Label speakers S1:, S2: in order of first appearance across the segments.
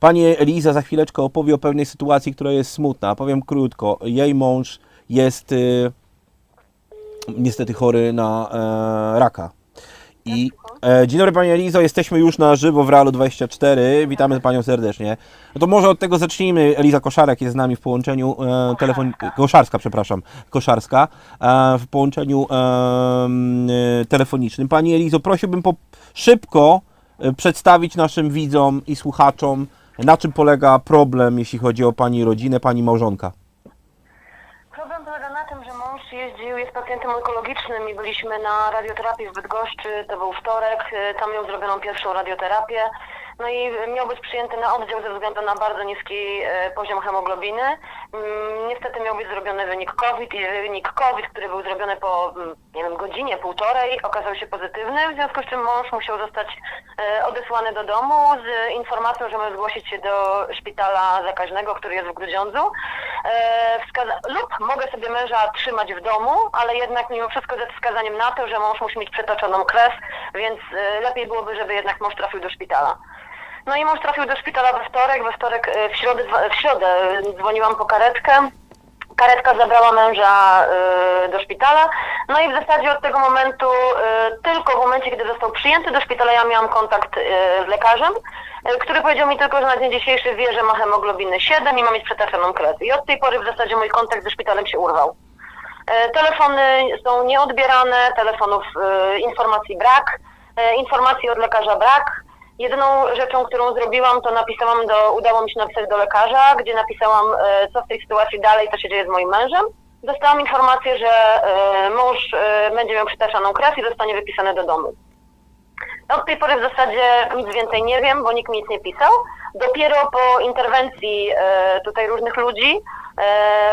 S1: Pani Eliza za chwileczkę opowie o pewnej sytuacji, która jest smutna. Powiem krótko. Jej mąż jest y, niestety chory na e, raka. I e, dzień dobry Pani Elizo, jesteśmy już na żywo w Realu 24. Witamy Panią serdecznie. No to może od tego zacznijmy. Eliza Koszarek jest z nami w połączeniu e, telefon... Koszarska, przepraszam. Koszarska e, w połączeniu e, e, telefonicznym. Pani Elizo, prosiłbym po, szybko e, przedstawić naszym widzom i słuchaczom, na czym polega problem, jeśli chodzi o Pani rodzinę, Pani małżonka.
S2: Problem polega na tym, że mąż jeździł, jest pacjentem onkologicznym i byliśmy na radioterapii w Bydgoszczy, to był wtorek, tam miał zrobioną pierwszą radioterapię. No i miał być przyjęty na oddział ze względu na bardzo niski e, poziom hemoglobiny. Mm, Niestety miał być zrobiony wynik COVID i wynik COVID, który był zrobiony po, mm, nie wiem, godzinie, półtorej, okazał się pozytywny, w związku z czym mąż musiał zostać e, odesłany do domu z informacją, że ma zgłosić się do szpitala zakaźnego, który jest w Grudziądzu. E, wskaza- lub mogę sobie męża trzymać w domu, ale jednak mimo wszystko ze wskazaniem na to, że mąż musi mieć przetoczoną krew, więc lepiej byłoby, żeby jednak mąż trafił do szpitala. No i mąż trafił do szpitala we wtorek, we wtorek, e, w środę, w środę e, dzwoniłam po karetkę. Karetka zabrała męża e, do szpitala, no i w zasadzie od tego momentu, tylko w momencie, kiedy został przyjęty do szpitala, ja miałam kontakt z lekarzem, który powiedział mi tylko, że na dzień dzisiejszy wie, że ma hemoglobinę 7 i ma mieć przetaczoną krew. I od tej pory w zasadzie mój kontakt ze szpitalem się urwał. Telefony są nieodbierane, telefonów, informacji brak, informacji od lekarza brak. Jedyną rzeczą, którą zrobiłam, to napisałam do, udało mi się napisać do lekarza, gdzie napisałam, e, co w tej sytuacji dalej, co się dzieje z moim mężem. Dostałam informację, że e, mąż e, będzie miał przytaczaną krew i zostanie wypisany do domu. Od tej pory w zasadzie nic więcej nie wiem, bo nikt mi nic nie pisał. Dopiero po interwencji tutaj różnych ludzi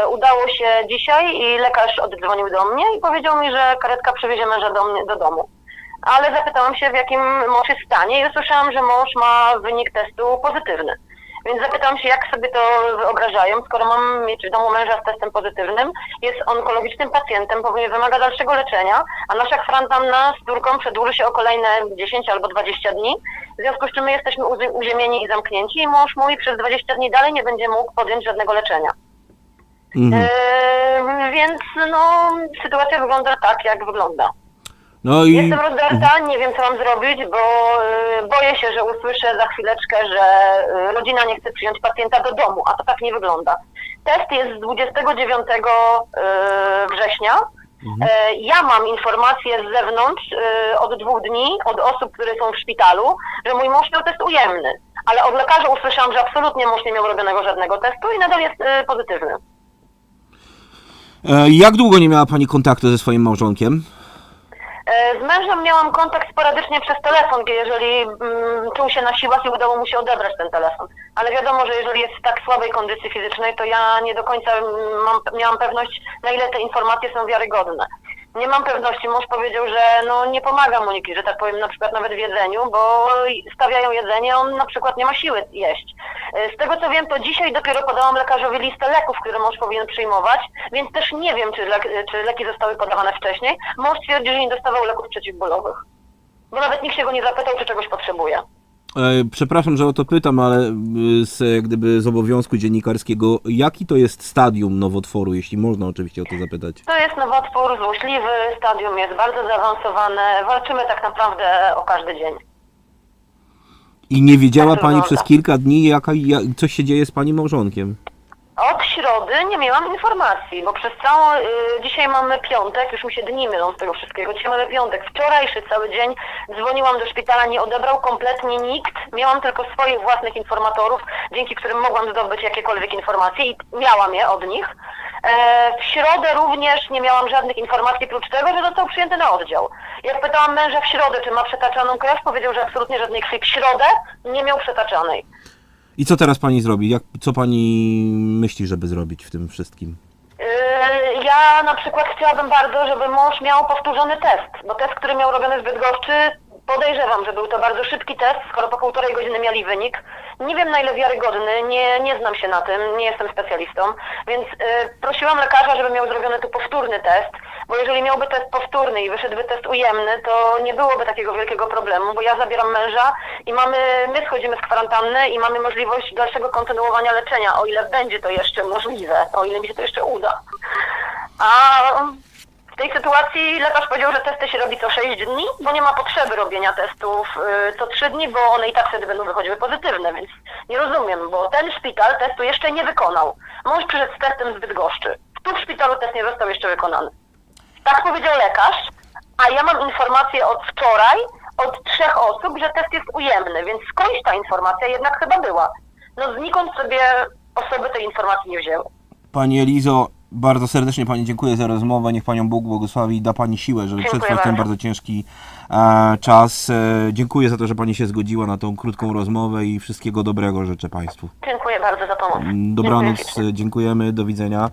S2: udało się dzisiaj i lekarz oddzwonił do mnie i powiedział mi, że karetka przewiezie męża do mnie do domu. Ale zapytałam się, w jakim mąż jest stanie i usłyszałam, że mąż ma wynik testu pozytywny. Więc zapytałam się, jak sobie to wyobrażają, skoro mam mieć w domu męża z testem pozytywnym, jest onkologicznym pacjentem, powinien wymaga dalszego leczenia, a nasza kwarantanna z córką przedłuży się o kolejne 10 albo 20 dni, w związku z czym my jesteśmy uzi- uziemieni i zamknięci i mąż mój przez 20 dni dalej nie będzie mógł podjąć żadnego leczenia.
S1: Mhm.
S2: Eee, więc no, sytuacja wygląda tak, jak wygląda.
S1: No i
S2: Jestem rozdarta, nie wiem co mam zrobić, bo y, boję się, że usłyszę za chwileczkę, że y, rodzina nie chce przyjąć pacjenta do domu, a to tak nie wygląda. Test jest z 29 y, września. E, Ja mam informacje z zewnątrz y, od dwóch dni, od osób, które są w szpitalu, że mój mąż miał test ujemny. Ale od lekarza usłyszałam, że absolutnie mąż nie miał robionego żadnego testu i nadal jest y, pozytywny.
S1: e, jak długo nie miała Pani kontaktu ze swoim małżonkiem?
S2: Z mężem miałam kontakt sporadycznie przez telefon, jeżeli mm, czuł się na siłach i udało mu się odebrać ten telefon. Ale wiadomo, że jeżeli jest w tak słabej kondycji fizycznej, to ja nie do końca mm, mam, miałam pewność, na ile te informacje są wiarygodne. Nie mam pewności. Mąż powiedział, że no, nie pomaga mu nikt, że tak powiem, na przykład nawet w jedzeniu, bo stawiają jedzenie, on na przykład nie ma siły jeść. E, Z tego co wiem, to dzisiaj dopiero podałam lekarzowi listę leków, które mąż powinien przyjmować, więc też nie wiem, czy, lek, czy leki zostały podawane wcześniej. Mąż stwierdził, że nie dostawał leków przeciwbólowych. Bo nawet nikt się go nie zapytał, czy czegoś potrzebuje.
S1: E, Przepraszam, że o to pytam, ale y, z, jak gdyby z obowiązku dziennikarskiego, jaki to jest stadium nowotworu, jeśli można oczywiście o to zapytać?
S2: To jest nowotwór złośliwy, stadium jest bardzo zaawansowane, walczymy tak naprawdę o każdy dzień.
S1: I nie wiedziała
S2: Tak
S1: Pani
S2: wygląda.
S1: przez kilka dni, jaka, jak, co się dzieje z Pani małżonkiem?
S2: Od środy nie miałam informacji, bo przez całą, y, dzisiaj mamy piątek, już mi się dni mylą z tego wszystkiego, dzisiaj mamy piątek, wczorajszy cały dzień dzwoniłam do szpitala, nie odebrał kompletnie nikt, miałam tylko swoich własnych informatorów, dzięki którym mogłam zdobyć jakiekolwiek informacje i miałam je od nich. E, w środę również nie miałam żadnych informacji, prócz tego, że został przyjęty na oddział. Jak pytałam męża w środę, czy ma przetaczaną krew, powiedział, że absolutnie żadnej krwi w środę nie miał przetaczanej.
S1: I co teraz Pani zrobi? Jak, co Pani myśli, żeby zrobić w tym wszystkim?
S2: Yy, Ja na przykład chciałabym bardzo, żeby mąż miał powtórzony test, bo test, który miał robiony w Bydgoszczy, podejrzewam, że był to bardzo szybki test, skoro po półtorej godziny mieli wynik. Nie wiem na ile wiarygodny, nie, nie znam się na tym, nie jestem specjalistą, więc y, prosiłam lekarza, żeby miał zrobiony tu powtórny test, bo jeżeli miałby test powtórny i wyszedłby test ujemny, to nie byłoby takiego wielkiego problemu, bo ja zabieram męża i mamy, my schodzimy z kwarantanny i mamy możliwość dalszego kontynuowania leczenia, o ile będzie to jeszcze możliwe, o ile mi się to jeszcze uda. A w tej sytuacji lekarz powiedział, że testy się robi co 6 dni, bo nie ma potrzeby robienia testów y, co 3 dni, bo one i tak wtedy będą wychodziły pozytywne, więc nie rozumiem, bo ten szpital testu jeszcze nie wykonał. Mąż przyszedł z testem z Bydgoszczy. Tu w szpitalu test nie został jeszcze wykonany. Tak powiedział lekarz, a ja mam informację od wczoraj od trzech osób, że test jest ujemny, więc skądś ta informacja jednak chyba była. No znikąd sobie osoby tej informacji nie wzięły.
S1: Pani Elizo, bardzo serdecznie Pani dziękuję za rozmowę. Niech Panią Bóg błogosławi i da Pani siłę, żeby
S2: Dziękuję
S1: przetrwać ten
S2: bardzo.
S1: bardzo ciężki e, czas. E, dziękuję za to, że Pani się zgodziła na tą krótką rozmowę i wszystkiego dobrego życzę Państwu.
S2: Dziękuję bardzo za pomoc.
S1: Dobranoc,
S2: Dziękuję.
S1: e, dziękujemy, do widzenia.